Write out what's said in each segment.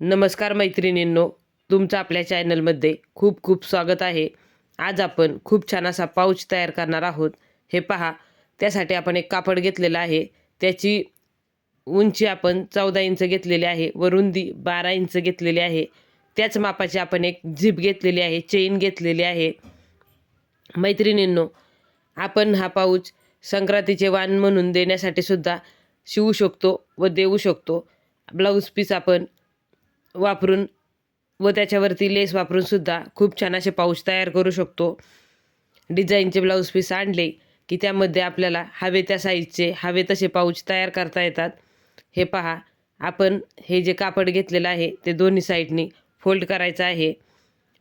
नमस्कार मैत्रिणींनो तुमचं आपल्या चॅनलमध्ये खूप खूप स्वागत आहे. आज आपण खूप छान असा पाऊच तयार करणार आहोत. हे पहा त्यासाठी आपण एक कापड घेतलेलं आहे. त्याची उंची आपण चौदा इंच घेतलेली आहे व रुंदी बारा इंच घेतलेली आहे. त्याच मापाची आपण एक झिप घेतलेली आहे चेन घेतलेली आहे. मैत्रिणींनो आपण हा पाऊच संक्रांतीचे वाण म्हणून देण्यासाठी सुद्धा शिवू शकतो व देऊ शकतो. ब्लाऊज पीस आपण वापरून व त्याच्यावरती लेस वापरून सुद्धा खूप छान असे पाऊच तयार करू शकतो. डिझाईनचे ब्लाऊज पीस आणले की त्यामध्ये आपल्याला हवे त्या साईजचे हवे तसे पाऊच तयार करता येतात. हे पहा आपण हे जे कापड घेतलेलं आहे ते दोन्ही साईडनी फोल्ड करायचं आहे.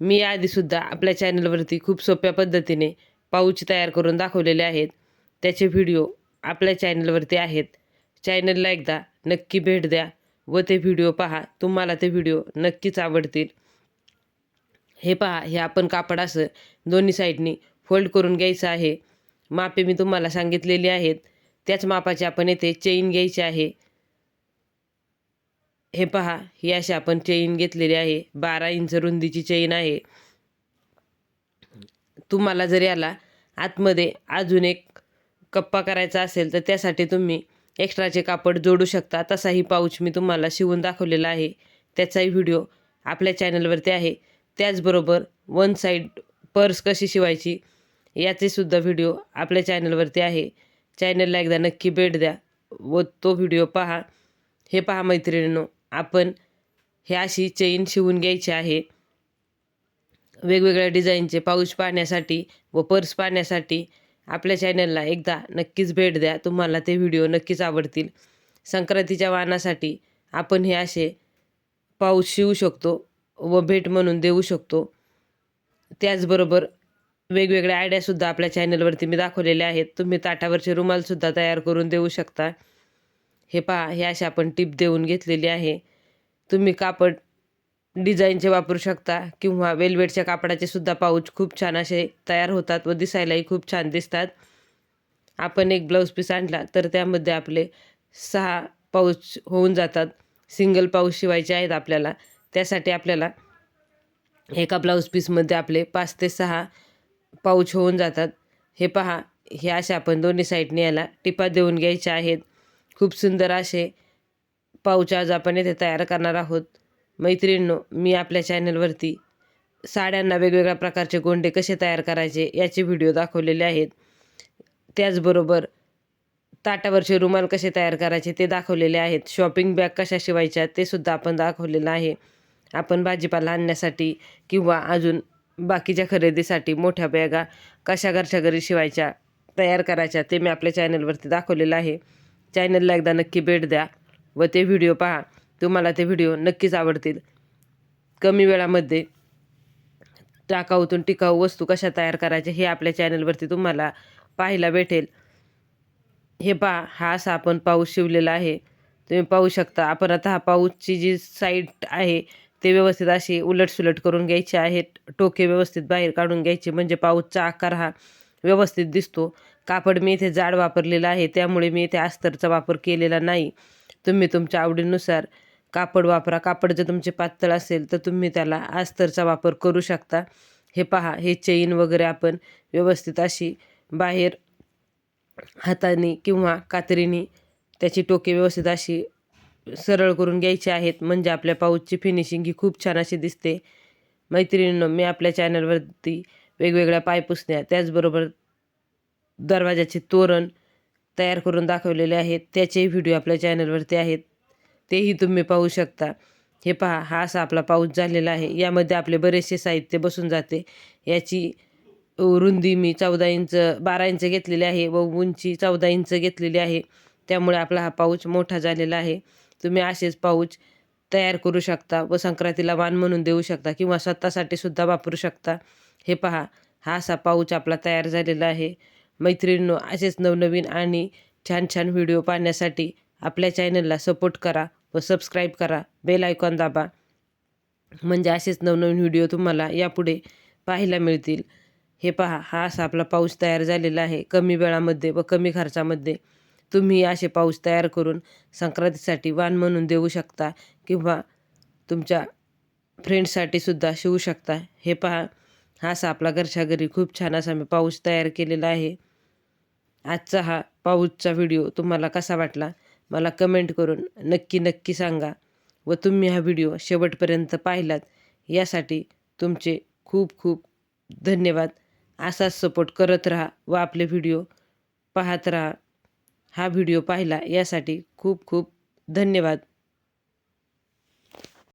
मी आधीसुद्धा आपल्या चॅनलवरती खूप सोप्या पद्धतीने पाऊच तयार करून दाखवलेले आहेत. त्याचे व्हिडिओ आपल्या चॅनलवरती आहेत. चॅनलला एकदा नक्की भेट द्या. व ते व्हिडिओ पहा. तुम्हाला ते व्हिडिओ नक्कीच आवडतील. हे पहा हे आपण कापड असं दोन्ही साईडनी फोल्ड करून घ्यायचं आहे. मापे मी तुम्हाला सांगितलेली आहेत. त्याच मापाचे आपण येथे चेन घ्यायची आहे. हे पहा ही अशी आपण चेन घेतलेली आहे. बारा इंच रुंदीची चेन आहे. तुम्हाला जर याला आतमध्ये अजून एक कप्पा करायचा असेल तर त्यासाठी तुम्ही एक्स्ट्राचे कापड जोडू शकता तसाही पाऊच मी तुम्हाला शिवून दाखवलेला आहे. त्याचाही व्हिडिओ आपल्या चॅनलवरती आहे. त्याचबरोबर वन साईड पर्स कशी शिवायची याचेसुद्धा व्हिडिओ आपल्या चॅनलवरती आहे. चॅनलला एकदा नक्की भेट द्या व तो व्हिडिओ पहा. हे पहा मैत्रिणींनो आपण हे अशी चेन शिवून घ्यायची आहे. वेगवेगळ्या डिझाईनचे पाऊच पाहण्यासाठी व पर्स पाहण्यासाठी आपल्या चॅनलला एकदा नक्कीच भेट द्या. तुम्हाला ते व्हिडिओ नक्कीच आवडतील. संक्रांतीच्या वाहनासाठी आपण हे असे पाऊस शिवू शकतो व भेट म्हणून देऊ शकतो. त्याचबरोबर वेगवेगळ्या आयडियासुद्धा आपल्या चॅनलवरती मी दाखवलेल्या आहेत. तुम्ही ताटावरचे रुमालसुद्धा तयार करून देऊ शकता. हे पहा हे असे आपण टिप देऊन घेतलेली आहे. तुम्ही कापड डिझाईनचे वापरू शकता किंवा वेलवेटच्या कापडाचे सुद्धा पाऊच खूप छान असे तयार होतात व दिसायलाही खूप छान दिसतात. आपण एक ब्लाऊज पीस आणला तर त्यामध्ये आपले सहा पाऊच होऊन जातात. सिंगल पाऊच शिवायचे आहेत आपल्याला. त्यासाठी आपल्याला एका ब्लाऊज पीसमध्ये आपले पाच ते सहा पाऊच होऊन जातात. हे पहा हे असे आपण दोन्ही साईडने याला टिपा देऊन घ्यायचे आहेत. खूप सुंदर असे पाऊच आज आपण येथे तयार करणार आहोत. मैत्रिणींनो मी आपल्या चॅनलवरती साड्यांना वेगवेगळ्या प्रकारचे गोंडे कसे तयार करायचे याचे व्हिडिओ दाखवलेले आहेत. त्याचबरोबर ताटावरचे रुमाल कसे तयार करायचे ते दाखवलेले आहेत. शॉपिंग बॅग कशा शिवायच्या ते सुद्धा आपण दाखवलेलं आहे. आपण भाजीपाला आणण्यासाठी किंवा अजून बाकीच्या खरेदीसाठी मोठ्या बॅगा कशा घरच्या घरी शिवायच्या तयार करायच्या ते मी आपल्या चॅनलवरती दाखवलेलं आहे. चॅनलला एकदा नक्की भेट द्या व ते व्हिडिओ पहा. तुम्हाला ते व्हिडिओ नक्कीच आवडतील. कमी वेळामध्ये टाकाऊतून टिकाऊ वस्तू कशा तयार करायच्या हे आपल्या चॅनलवरती तुम्हाला पाहायला भेटेल. हे पहा हा असा आपण पाऊस शिवलेला आहे. तुम्ही पाहू शकता आपण आता हा पाऊसची जी साईट आहे ते व्यवस्थित अशी उलटसुलट करून घ्यायचे आहेत टोके व्यवस्थित बाहेर काढून घ्यायचे म्हणजे पाऊसचा आकार हा व्यवस्थित दिसतो. कापड मी इथे जाड वापरलेला आहे त्यामुळे मी इथे अस्तरचा वापर केलेला नाही. तुम्ही तुमच्या आवडीनुसार कापड वापरा. कापड जर तुमचे पातळ असेल तर तुम्ही त्याला अस्तरचा वापर करू शकता. हे पहा हे चेन वगैरे आपण व्यवस्थित अशी बाहेर हाताने किंवा कात्रीने त्याची टोके व्यवस्थित अशी सरळ करून घ्यायची आहेत. म्हणजे आपल्या पाऊचची फिनिशिंग ही खूप छान अशी दिसते. मैत्रिणींनो मी आपल्या चॅनलवरती वेगवेगळ्या पायपुसण्या त्याचबरोबर दरवाजाचे तोरण तयार करून दाखवलेले आहेत. त्याचेही व्हिडिओ आपल्या चॅनलवरती आहेत. तेही तुम्ही पाहू शकता. हे पहा हा असा आपला पाऊस झालेला आहे. यामध्ये आपले बरेचसे साहित्य बसून जाते. याची रुंदी मी चौदा इंच बारा इंच घेतलेली आहे व उंची चौदा इंच घेतलेली आहे. त्यामुळे आपला हा पाऊच मोठा झालेला आहे. तुम्ही असेच पाऊच तयार करू शकता व संक्रांतीला वाण म्हणून देऊ शकता किंवा स्वतःसाठी सुद्धा वापरू शकता. हे पहा हा असा पाऊच आपला तयार झालेला आहे. मैत्रिणींनो असेच नवनवीन आणि छान छान व्हिडिओ पाहण्यासाठी आपल्या चॅनलला सपोर्ट करा व सबस्क्राईब करा. बेल आयकॉन दाबा. म्हणजे असेच नवनवीन व्हिडिओ तुम्हाला यापुढे पाहायला मिळतील. हे पहा हा असा आपला पाऊस तयार झालेला आहे. कमी वेळामध्ये व कमी खर्चामध्ये तुम्ही असे पाऊस तयार करून संक्रांतीसाठी वाण म्हणून देऊ शकता किंवा तुमच्या फ्रेंडसाठी सुद्धा शिवू शकता. हे पहा हा असा आपला घरच्या घरी खूप छान असा मी पाऊस तयार केलेला आहे. आजचा हा पाऊसचा व्हिडिओ तुम्हाला कसा वाटला? मला कमेंट करून नक्की नक्की सांगा व तुम्ही हा व्हिडिओ शेवटपर्यंत पाहिलात यासाठी तुमचे खूप खूप धन्यवाद. असाच सपोर्ट करत राहा व आपले व्हिडिओ पाहत राहा. हा व्हिडिओ पाहिला यासाठी खूप खूप धन्यवाद.